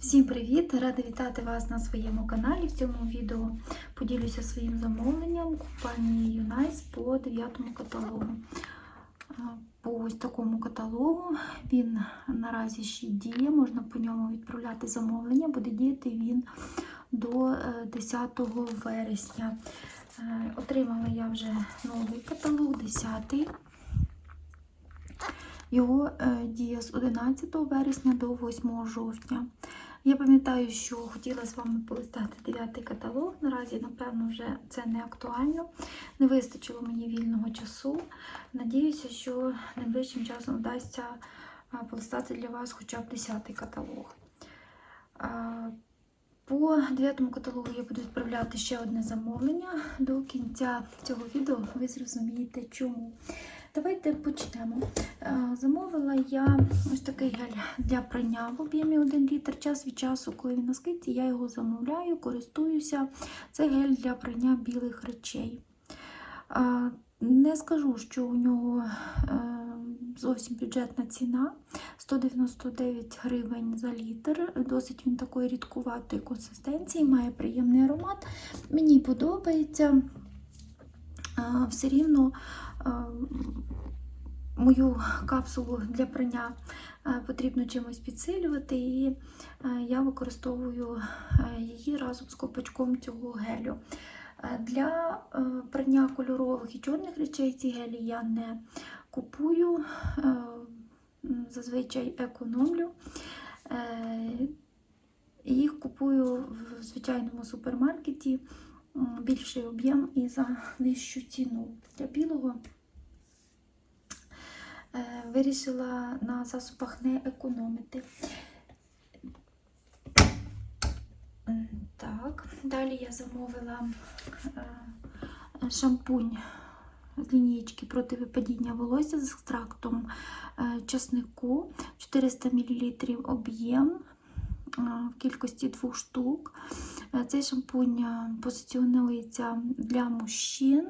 Всім привіт! Рада вітати вас на своєму каналі. В цьому відео поділюся своїм замовленням компанії Юнайс по 9 каталогу. По ось такому каталогу він наразі ще діє, можна по ньому відправляти замовлення, буде діяти він до е, 10 вересня. Е, Отримала я вже новий каталог, 10 його е, діє з 11 вересня до 8 жовтня. Я пам'ятаю, що хотіла з вами полистати 9 каталог. Наразі, напевно, вже це не актуально. Не вистачило мені вільного часу. Надіюся, що найближчим часом вдасться полистати для вас хоча б 10 каталог. По 9 каталогу я буду відправляти ще одне замовлення. До кінця цього відео ви зрозумієте, чому. Давайте почнемо. Е, Замовила я ось такий гель для прання в об'ємі 1 літр. Час від часу, коли він на скидці, я його замовляю, користуюся. Це гель для прання білих речей. Е, Не скажу, що у нього е, зовсім бюджетна ціна 199 гривень за літр. Досить він такої рідкуватої консистенції, має приємний аромат. Мені подобається. Все рівно мою капсулу для прання е, потрібно чимось підсилювати, і е, я використовую е, її разом з копачком цього гелю. Для прання кольорових і чорних речей ці гелі я не купую, зазвичай економлю. Їх купую в звичайному супермаркеті, більший об'єм і за нижчу ціну. Для білого е, вирішила на засобах не економити. Так, далі я замовила е, шампунь з лінієчки проти випадіння волосся з екстрактом часнику 400 мл об'єм в кількості двох штук. Е, Цей шампунь е, позиціонується для мужчин.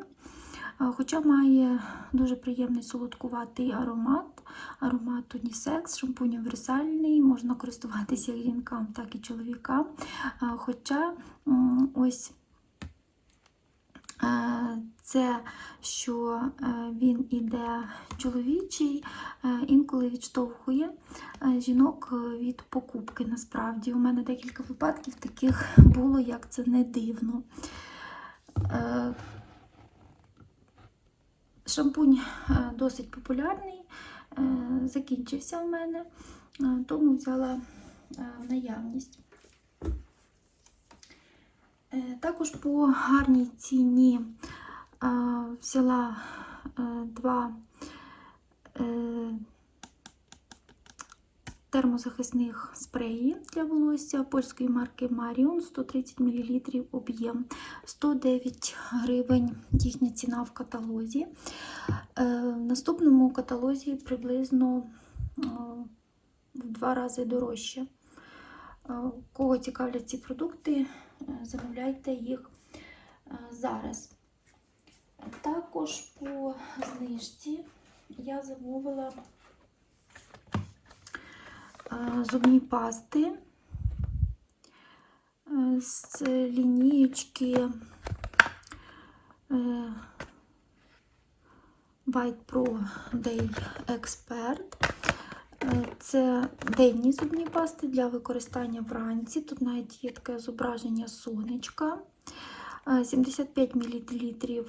Е, Хоча має дуже приємний солодкуватий аромат, аромат унісекс, шампунь універсальний, можна користуватися як жінкам, так і чоловікам. Хоча ось це, що е, він іде чоловічий, е, інколи відштовхує е, жінок е, від покупки. Насправді, у мене декілька випадків таких було, як це не дивно. Е, Шампунь е, досить популярний, е, закінчився в мене, е, тому взяла е, наявність. Е, Також по гарній ціні е, взяла е, два термозахисних спреї для волосся польської марки Marion 130 мл об'єм 109 гривень їхня ціна в каталозі. В наступному каталозі приблизно в два рази дорожче. Кого цікавлять ці продукти, замовляйте їх е, зараз. Також по знижці я замовила е, зубні пасти е, з лінієчки е, White Pro Day Expert. Е, Це денні зубні пасти для використання вранці. Тут навіть є таке зображення сонечка. Е, 75 мл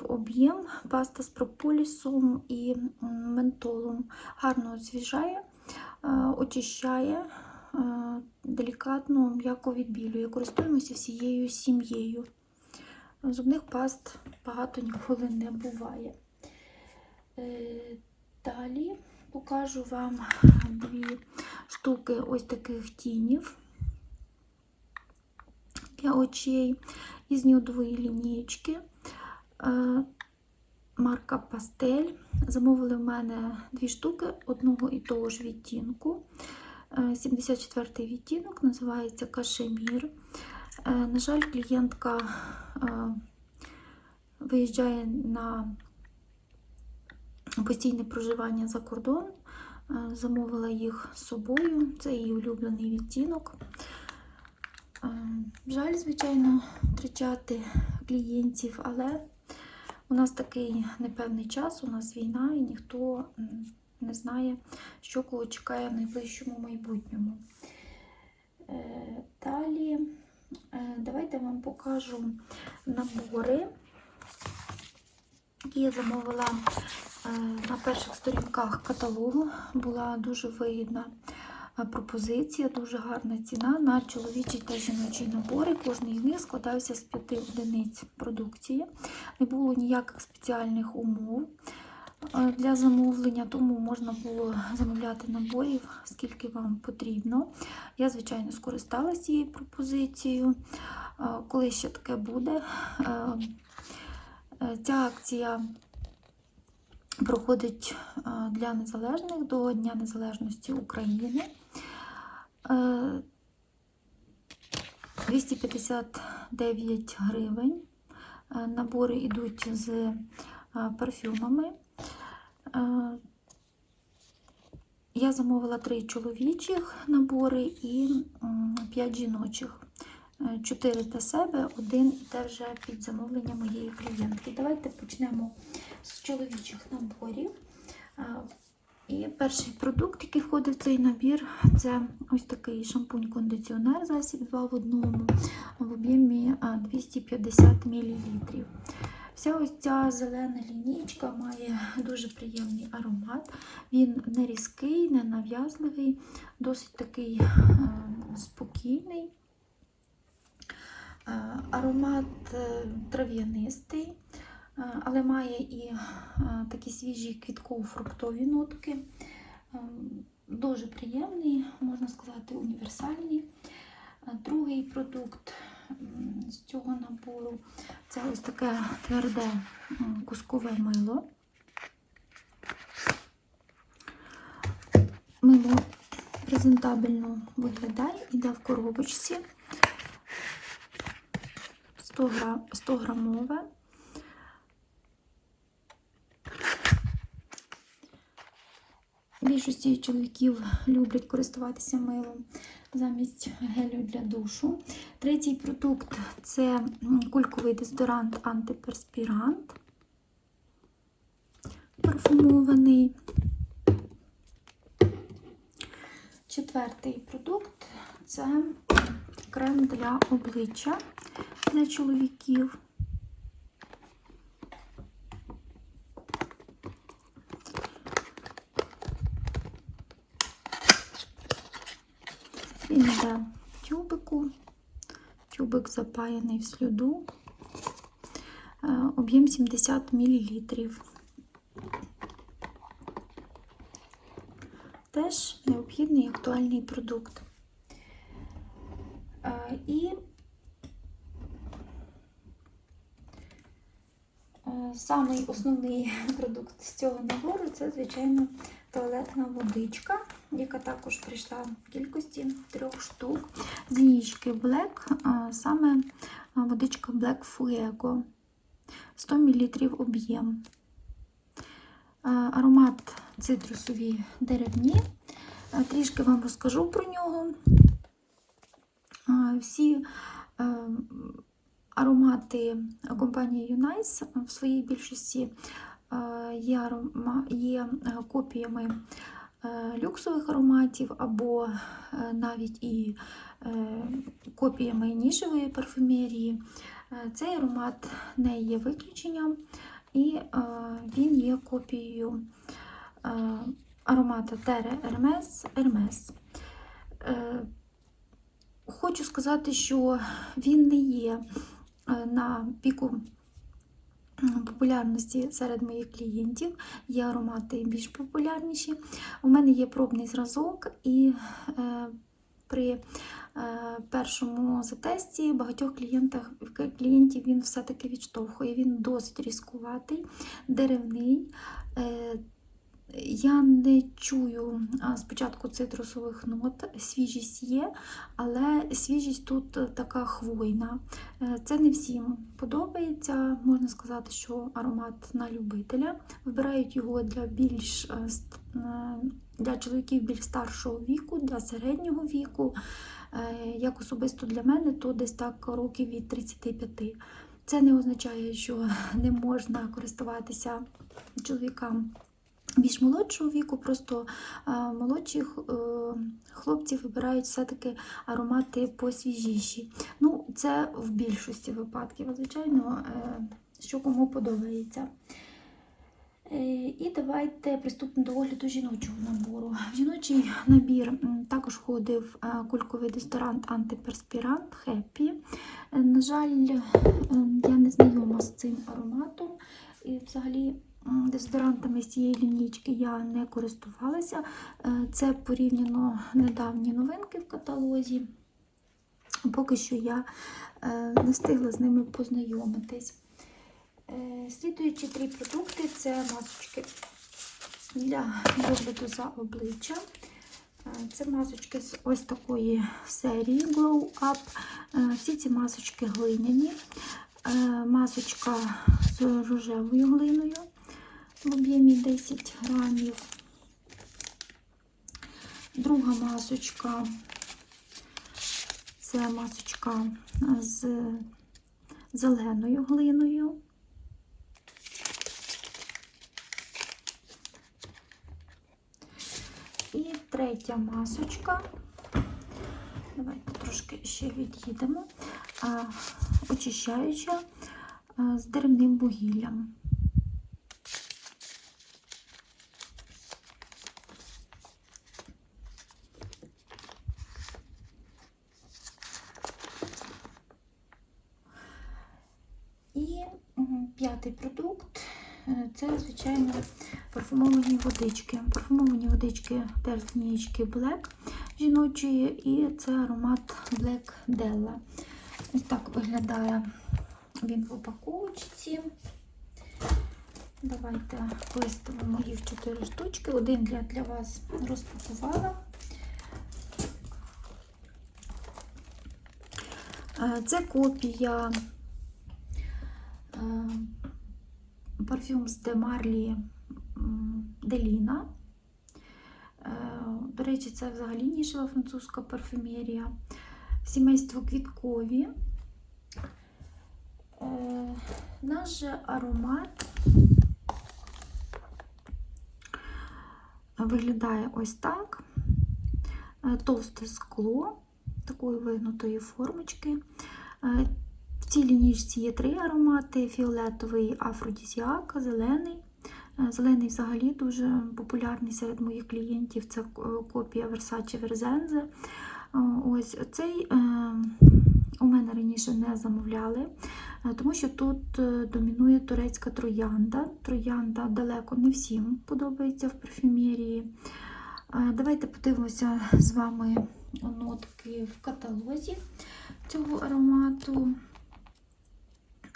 об'єм, паста з прополісом і ментолом. Гарно освіжає, е, очищає, е, делікатно, м'яко відбілює. Користуємося всією сім'єю. Зубних паст багато ніколи не буває. Е, Далі покажу вам дві штуки ось таких тінів для очей із нюдової лінієчки. Е, Марка Пастель. Замовили в мене дві штуки одного і того ж відтінку. Е, 74-й відтінок називається Кашемір. Е, На жаль, клієнтка е, виїжджає на постійне проживання за кордон. Е, Замовила їх з собою. Це її улюблений відтінок. Е, Жаль, звичайно, втрачати клієнтів, але у нас такий непевний час, у нас війна, і ніхто не знає, що кого чекає в найближчому майбутньому. Е, Далі давайте вам покажу набори, які я замовила на перших сторінках каталогу. Була дуже вигідна е, пропозиція, дуже гарна ціна на чоловічі та жіночі набори. Кожний з них складався з п'яти одиниць продукції. Не було ніяких спеціальних умов е, для замовлення, тому можна було замовляти наборів, скільки вам потрібно. Я, звичайно, скористалася цією пропозицією. Е, Коли ще таке буде, е, е, ця акція проходить е, для незалежних до Дня Незалежності України. Е, 259 гривень. Е, Набори йдуть з е, парфюмами. Е, Я замовила три чоловічих набори і п'ять жіночих. Е, Чотири для себе, один іде вже під замовлення моєї клієнтки. Давайте почнемо з чоловічих наборів. Е, І перший продукт, який входить в цей набір, це ось такий шампунь-кондиціонер, засіб 2 в одному в об'ємі 250 мл. Вся ось ця зелена лінійка має дуже приємний аромат. Він не різкий, не нав'язливий, досить такий е, спокійний. Е, Аромат е, трав'янистий, е, але має і такі свіжі квітково-фруктові нотки. Дуже приємний, можна сказати, універсальний. Другий продукт з цього набору це ось таке тверде кускове мило. Мило презентабельно виглядає, іде в коробочці. 100, гра... 100 грамове. Більшості чоловіків люблять користуватися милом замість гелю для душу. Третій продукт це кульковий дезодорант антиперспірант. Парфумований. Четвертий продукт це крем для обличчя для чоловіків. Він йде в тюбику, тюбик запаяний в сльоду, Е, об'єм 70 мл. Теж необхідний актуальний продукт. Е, І е, самий основний продукт з цього набору це, звичайно, туалетна водичка, яка також прийшла в кількості трьох штук. З лінійки Black, саме водичка Black Fuego. 100 мл об'єм. Аромат цитрусові деревні. Трішки вам розкажу про нього. Всі аромати компанії Unice в своїй більшості е, є, е, копіями е, люксових ароматів або навіть і копіями нішевої парфумерії. Е, Цей аромат не є виключенням, і він є копією аромата Тере Hermes Hermes. Е, Хочу сказати, що він не є на піку популярності серед моїх клієнтів. Є аромати більш популярніші. У мене є пробний зразок, і е, при е, першому затесті багатьох клієнтах, клієнтів він все-таки відштовхує. Він досить різкуватий, деревний. Я не чую спочатку цитрусових нот, свіжість є, але свіжість тут е, така хвойна. Е, Це не всім подобається. Можна сказати, що аромат на любителя. Вибирають його для більш е, для чоловіків більш старшого віку, для середнього віку. Як особисто для мене, то десь так років від 35. Це не означає, що не можна користуватися чоловікам більш молодшого віку, просто е, молодші е, хлопці вибирають все-таки аромати посвіжіші. Ну, це в більшості випадків, звичайно, е, що кому подобається. І давайте приступимо до огляду жіночого набору. В жіночий набір також входив кульковий дезодорант антиперспірант. Е, На жаль, я не знайома з цим ароматом. І взагалі дезодорантами з цієї лінійки я не користувалася. Е, Це порівняно недавні новинки в каталозі. Поки що я е, не встигла з ними познайомитись. Е, Слідуючі три продукти це масочки для догляду за обличчя. Це масочки з ось такої серії Glow Up. Всі ці масочки глиняні. Масочка з рожевою глиною в об'ємі 10 грамів. Друга масочка це масочка з зеленою глиною. І третя масочка. Давайте трошки ще від'їдемо. Очищаюча з деревним вугіллям. І м, п'ятий продукт е, це, звичайно, парфумовані водички. Парфумовані водички теж з Black жіночої, і це аромат Black Della. Ось так виглядає він в упаковочці. Давайте виставимо їх 4 штучки. Один для, для вас розпакувала. Е, Це копія е, парфюм з Де Марлі Деліна. Е, До речі, це взагалі нішева французька парфюмерія. Сімейство квіткові. Е, Наш же аромат виглядає ось так. Е, Товсте скло такої вигнутої формочки. В цій лінійці є три аромати: фіолетовий афродізіак, зелений. Е, Зелений взагалі дуже популярний серед моїх клієнтів. Це копія Versace Verzenze. Е, Ось цей е, у мене раніше не замовляли, тому що тут домінує турецька троянда. Троянда далеко не всім подобається в парфюмерії. Давайте подивимося з вами нотки в каталозі цього аромату.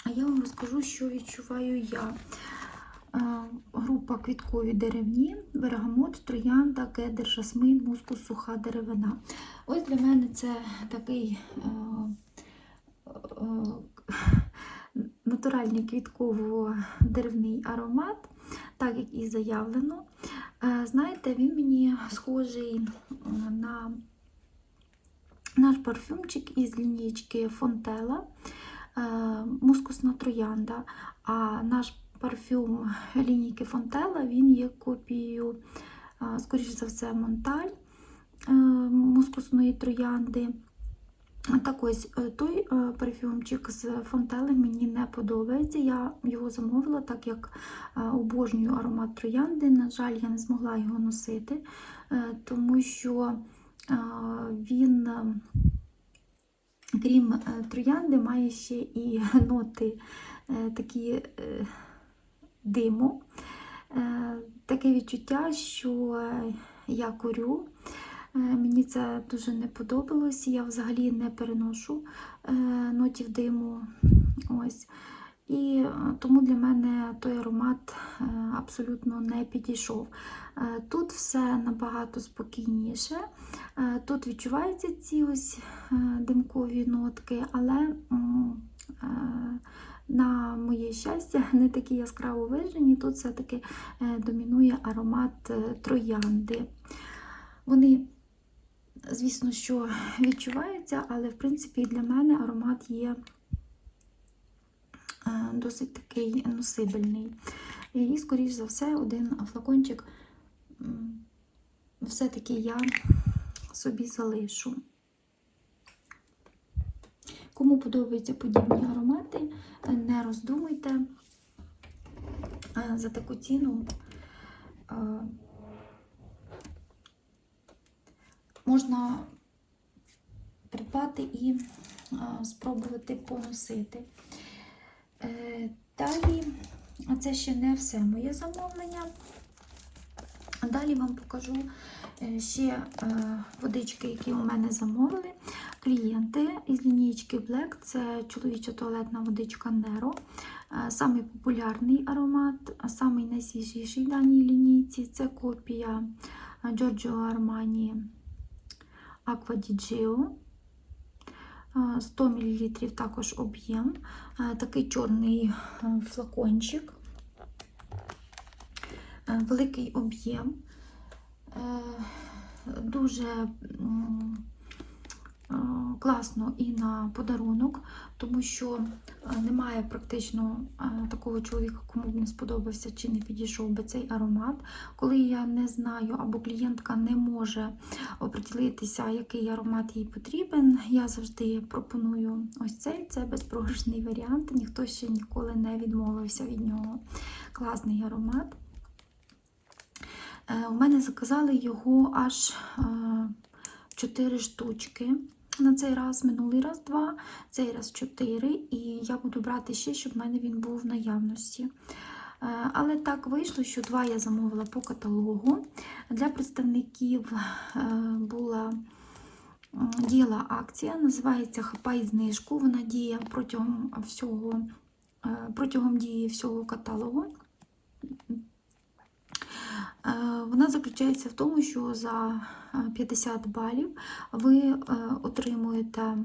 А я вам розкажу, що відчуваю я. Е, Група квіткові деревні, бергамот, троянда, кедр, жасмин, мускус, суха деревина. Ось для мене це такий е, е, натуральний квітково-деревний аромат, так як і заявлено. Е, Знаєте, він мені схожий на наш парфюмчик із лінійки Фонтела, е, мускусна троянда. А наш парфюм лінійки Фонтела він є копією, е, скоріш за все, Монталь е, мускусної троянди. Так ось е, той е, парфюмчик з Фонтели мені не подобається. Я його замовила, так як е, обожнюю аромат троянди. На жаль, я не змогла його носити, е, тому що е, він, е, крім е, троянди, має ще і ноти е, такі е, диму. Таке відчуття, що я курю. Мені це дуже не подобалось. Я взагалі не переношу нотів диму. Ось. І е, тому для мене той аромат е, абсолютно не підійшов. Е, Тут все набагато спокійніше. Тут відчуваються ці ось димкові нотки, але на моє щастя, не такі яскраво виражені. Тут все-таки домінує аромат троянди. Вони, звісно, що відчуваються, але в принципі для мене аромат є досить такий носибельний. І, скоріш за все, один флакончик все-таки я собі залишу. Кому подобаються подібні аромати, не роздумуйте. Е, За таку ціну е, можна придбати і е, спробувати поносити. Е, Далі, це ще не все моє замовлення. Далі вам покажу е, ще е, водички, які у мене замовили. Клієнти із лінійки Black це чоловіча туалетна водичка Nero. Самий популярний аромат, самий найсвіжіший в даній лінійці це копія Giorgio Armani Aqua di Gio. Е, 100 мл також об'єм, такий чорний е, флакончик, Е, великий об'єм, Е, дуже класно і на подарунок, тому що е, немає практично е, такого чоловіка, кому б не сподобався чи не підійшов би цей аромат. Коли я не знаю або клієнтка не може оприділитися, який аромат їй потрібен, я завжди пропоную ось цей. Це безпрограшний варіант. Ніхто ще ніколи не відмовився від нього. Класний аромат. Е, У мене заказали його аж 4 штучки. На цей раз, минулий раз 2, цей раз 4, і я буду брати ще, щоб в мене він був в наявності. Е, Але так вийшло, що два я замовила по каталогу. Для представників е, була діяла акція, називається Хапай знижку. Вона діє протягом всього, е, протягом дії всього каталогу. Е, Вона заключається в тому, що за е, 50 балів ви е, отримуєте е,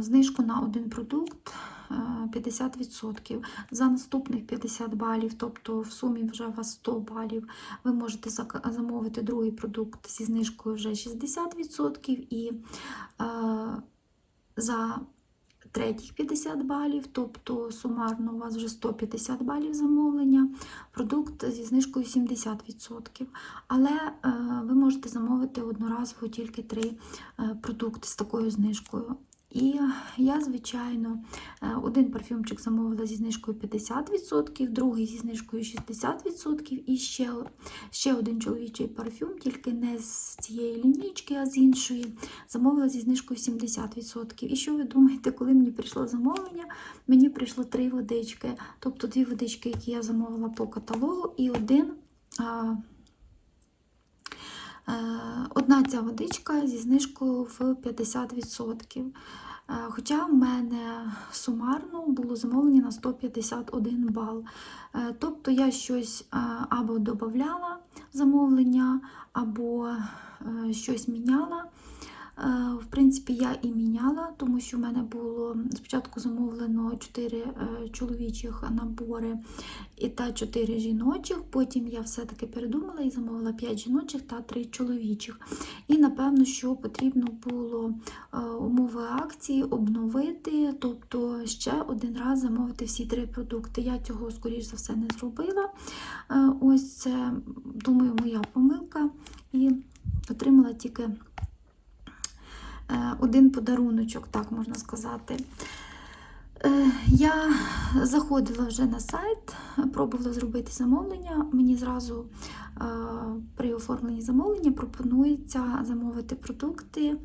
знижку на один продукт е, 50%. За наступних 50 балів, тобто в сумі вже у вас 100 балів, ви можете замовити другий продукт зі знижкою вже 60% і е, за третіх 50 балів, тобто сумарно у вас вже 150 балів замовлення, продукт зі знижкою 70%. Але е, ви можете замовити одноразово тільки три е, продукти з такою знижкою. І я, звичайно, е, один парфюмчик замовила зі знижкою 50%, другий зі знижкою 60%, і ще, ще один чоловічий парфюм, тільки не з цієї лінійки, а з іншої, замовила зі знижкою 70%. І що ви думаєте, коли мені прийшло замовлення? Мені прийшло три водички, тобто дві водички, які я замовила по каталогу, і один. Е, Одна ця водичка зі знижкою в 50%. Е, Хоча в мене сумарно було замовлення на 151 бал. Е, Тобто я щось або додавала замовлення, або щось міняла. Е, В принципі, я і міняла, тому що в мене було спочатку замовлено 4 чоловічих набори і та 4 жіночих. Потім я все-таки передумала і замовила 5 жіночих та 3 чоловічих. І напевно, що потрібно було е, умови акції обновити, тобто ще один раз замовити всі три продукти. Я цього, скоріш за все, не зробила. Е, Ось це, думаю, моя помилка. І отримала тільки е, один подаруночок, так можна сказати. Е, Я заходила вже на сайт, пробувала зробити замовлення. Мені зразу е, при оформленні замовлення пропонується замовити продукти.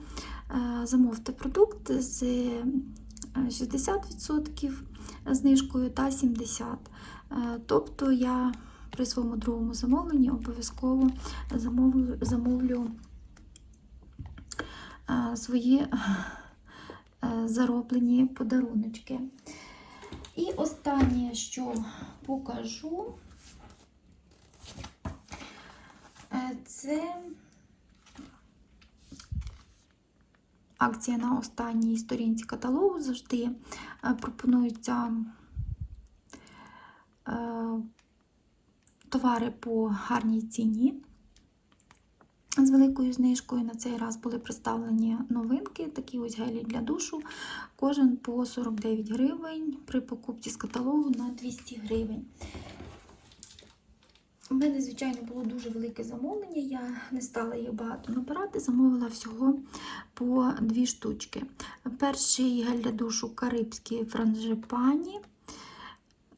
Е, Замовте продукт з е, 60% знижкою та 70%. Е, Тобто я при своєму другому замовленні обов'язково замовлю, е, свої зароблені подаруночки. І останнє, що покажу, е, це акція на останній сторінці каталогу. Завжди е, пропонуються е, товари по гарній ціні. З великою знижкою на цей раз були представлені новинки, такі ось гелі для душу. Кожен по 49 гривень при покупці з каталогу на 200 гривень. У мене, звичайно, було дуже велике замовлення, я не стала їх багато набирати, замовила всього по дві штучки. Перший гель для душу карибський франжипані,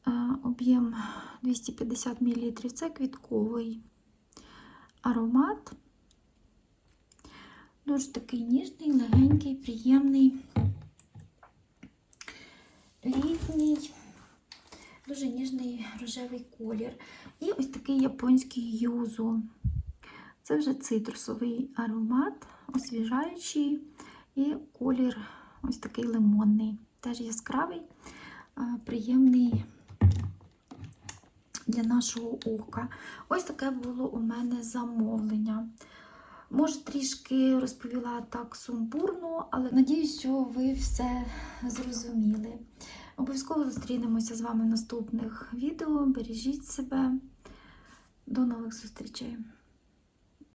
Е, об'єм 250 мл. Це квітковий аромат. Дуже такий ніжний, легенький, приємний, літній, дуже ніжний рожевий колір. І ось такий японський юзу. Це вже цитрусовий аромат, освіжаючий і колір ось такий лимонний. Теж яскравий, приємний для нашого ока. Ось таке було у мене замовлення. Може, трішки розповіла так сумбурно, але надіюсь, що ви все зрозуміли. Обов'язково зустрінемося з вами в наступних відео. Бережіть себе. До нових зустрічей!